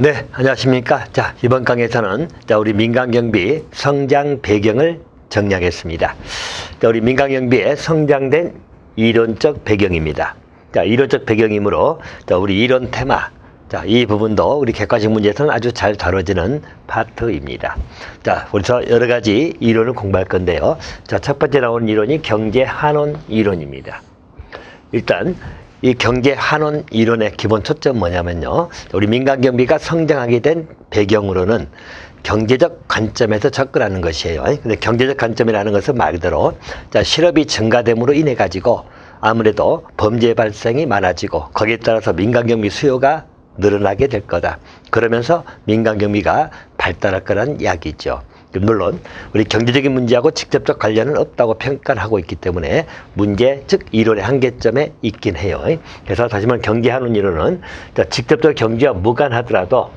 네, 안녕하십니까. 자, 이번 강의에서는 자, 우리 민간경비 성장 배경을 정리하겠습니다. 자, 우리 민간경비의 성장된 이론적 배경입니다. 자, 이론적 배경이므로 자, 우리 이론 테마 자, 이 부분도 우리 객관식 문제에서는 아주 잘 다뤄지는 파트입니다. 자, 그래서 여러 가지 이론을 공부할 건데요. 자, 첫 번째 나오는 이론이 경제 한원 이론입니다. 일단 이 경제 한원 이론의 기본 초점 뭐냐면요. 우리 민간 경비가 성장하게 된 배경으로는 경제적 관점에서 접근하는 것이에요. 근데 경제적 관점이라는 것은 말 그대로 자, 실업이 증가됨으로 인해 가지고 아무래도 범죄 발생이 많아지고 거기에 따라서 민간 경비 수요가 늘어나게 될 거다. 그러면서 민간 경비가 발달할 거란 이야기죠. 물론 우리 경제적인 문제하고 직접적 관련은 없다고 평가를 하고 있기 때문에 문제 즉 이론의 한계점에 있긴 해요. 그래서 다시 말해 경제 한원 이론은 자, 직접적 경제와 무관하더라도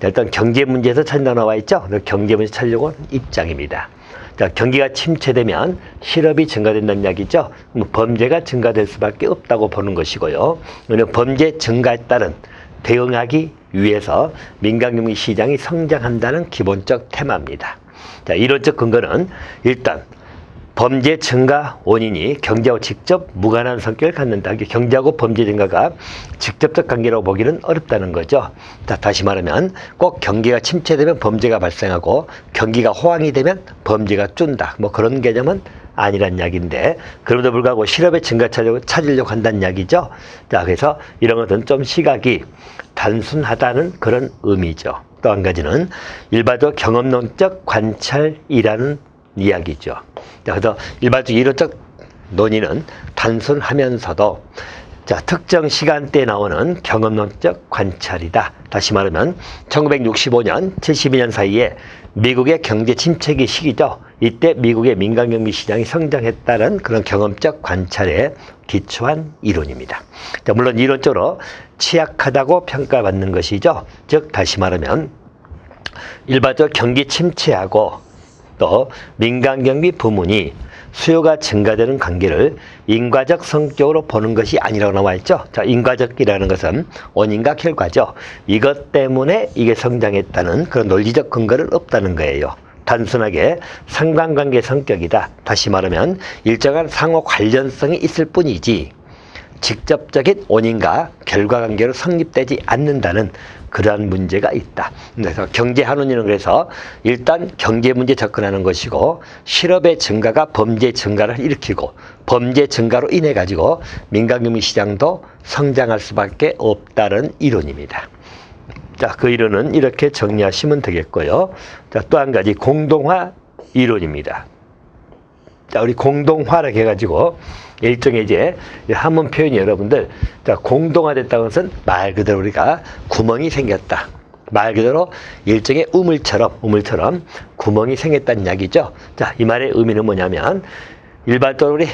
자, 일단 경제 문제에서 찾는다 나와 있죠. 경제 문제 찾으려고 하는 입장입니다. 자, 경기가 침체되면 실업이 증가된다는 이야기죠. 범죄가 증가될 수밖에 없다고 보는 것이고요. 범죄 증가에 따른 대응하기 위해서 민간금융 시장이 성장한다는 기본적 테마입니다. 자, 이론적 근거는 일단 범죄 증가 원인이 경제하고 직접 무관한 성격을 갖는다. 경제하고 범죄 증가가 직접적 관계라고 보기는 어렵다는 거죠. 자, 다시 말하면 꼭 경기가 침체되면 범죄가 발생하고 경기가 호황이 되면 범죄가 쭌다. 뭐 그런 개념은 아니란 이야기인데 그럼에도 불구하고 실업의 증가 찾으려고, 찾으려고 한다는 이야기죠. 자, 그래서 이런 것은 좀 시각이 단순하다는 그런 의미죠. 또 한 가지는 일반적 경험론적 관찰이라는 이야기죠. 자, 그래서 일반적 이론적 논의는 단순하면서도 자, 특정 시간대에 나오는 경험론적 관찰이다. 다시 말하면 1965년, 72년 사이에 미국의 경제 침체기 시기죠. 이때 미국의 민간 경비 시장이 성장했다는 그런 경험적 관찰에 기초한 이론입니다. 자, 물론 이론적으로 취약하다고 평가받는 것이죠. 즉 다시 말하면 일반적 경기 침체하고 또 민간 경비 부문이 수요가 증가되는 관계를 인과적 성격으로 보는 것이 아니라고 나와 있죠. 자, 인과적이라는 것은 원인과 결과죠. 이것 때문에 이게 성장했다는 그런 논리적 근거는 없다는 거예요. 단순하게 상관관계 성격이다. 다시 말하면 일정한 상호 관련성이 있을 뿐이지 직접적인 원인과 결과 관계로 성립되지 않는다는 그러한 문제가 있다. 그래서 경제 한원이는 그래서 일단 경제 문제 접근하는 것이고 실업의 증가가 범죄 증가를 일으키고 범죄 증가로 인해 가지고 민간금융 시장도 성장할 수밖에 없다는 이론입니다. 자, 그 이론은 이렇게 정리하시면 되겠고요. 자, 또 한 가지 공동화 이론입니다. 자, 우리 공동화라 해가지고 일종의 이제 한문 표현이 여러분들 자, 공동화됐다는 것은 말 그대로 우리가 구멍이 생겼다. 말 그대로 일종의 우물처럼 우물처럼 구멍이 생겼다는 이야기죠. 자, 이 말의 의미는 뭐냐면 일반적으로 우리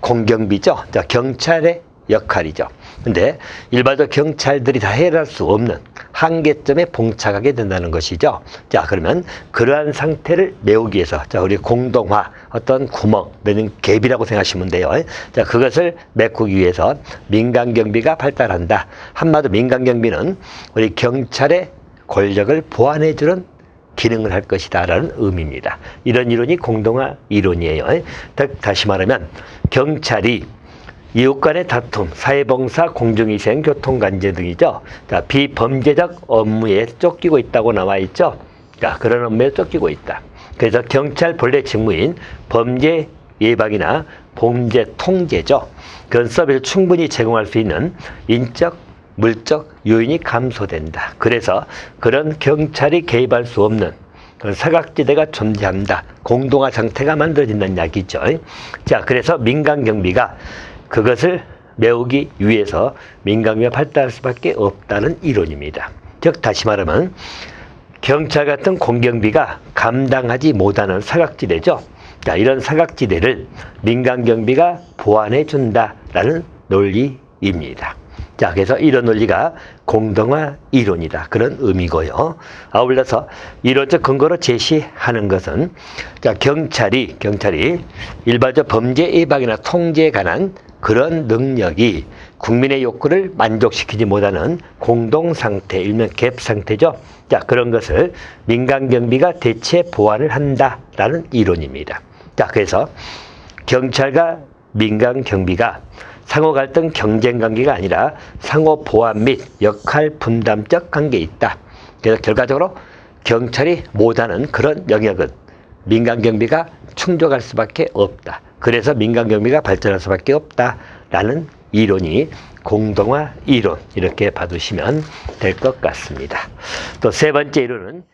공경비죠. 자, 경찰의 역할이죠. 근데 일반적 경찰들이 다 해결할 수 없는 한계점에 봉착하게 된다는 것이죠. 자, 그러면 그러한 상태를 메우기 위해서 자, 우리 공동화 어떤 구멍, 내는 갭이라고 생각하시면 돼요. 자, 그것을 메꾸기 위해서 민간 경비가 발달한다. 한마디로 민간 경비는 우리 경찰의 권력을 보완해 주는 기능을 할 것이다라는 의미입니다. 이런 이론이 공동화 이론이에요. 다시 말하면 경찰이 이웃 간의 다툼, 사회봉사, 공중위생, 교통관제 등이죠. 자, 비범죄적 업무에 쫓기고 있다고 나와 있죠. 자, 그런 업무에 쫓기고 있다. 그래서 경찰 본래 직무인 범죄 예방이나 범죄 통제죠. 그런 서비스를 충분히 제공할 수 있는 인적, 물적 요인이 감소된다. 그래서 그런 경찰이 개입할 수 없는 그런 사각지대가 존재한다. 공동화 상태가 만들어진다는 이야기죠. 자, 그래서 민간 경비가 그것을 메우기 위해서 민간기가 발달할 수밖에 없다는 이론입니다. 즉 다시 말하면 경찰 같은 공경비가 감당하지 못하는 사각지대죠. 자, 이런 사각지대를 민간 경비가 보완해 준다라는 논리입니다. 자, 그래서 이런 논리가 공동화 이론이다. 그런 의미고요. 아울러서 이론적 근거로 제시하는 것은 자, 경찰이 경찰이 일반적 범죄 예방이나 통제에 관한 그런 능력이 국민의 욕구를 만족시키지 못하는 공동 상태, 일명 갭 상태죠. 자, 그런 것을 민간 경비가 대체 보완을 한다라는 이론입니다. 자, 그래서 경찰과 민간 경비가 상호 갈등 경쟁 관계가 아니라 상호 보완 및 역할 분담적 관계에 있다. 그래서 결과적으로 경찰이 못하는 그런 영역은 민간 경비가 충족할 수밖에 없다. 그래서 민간 경비가 발전할 수밖에 없다라는 이론이 공동화 이론 이렇게 봐두시면 될 것 같습니다. 또 세 번째 이론은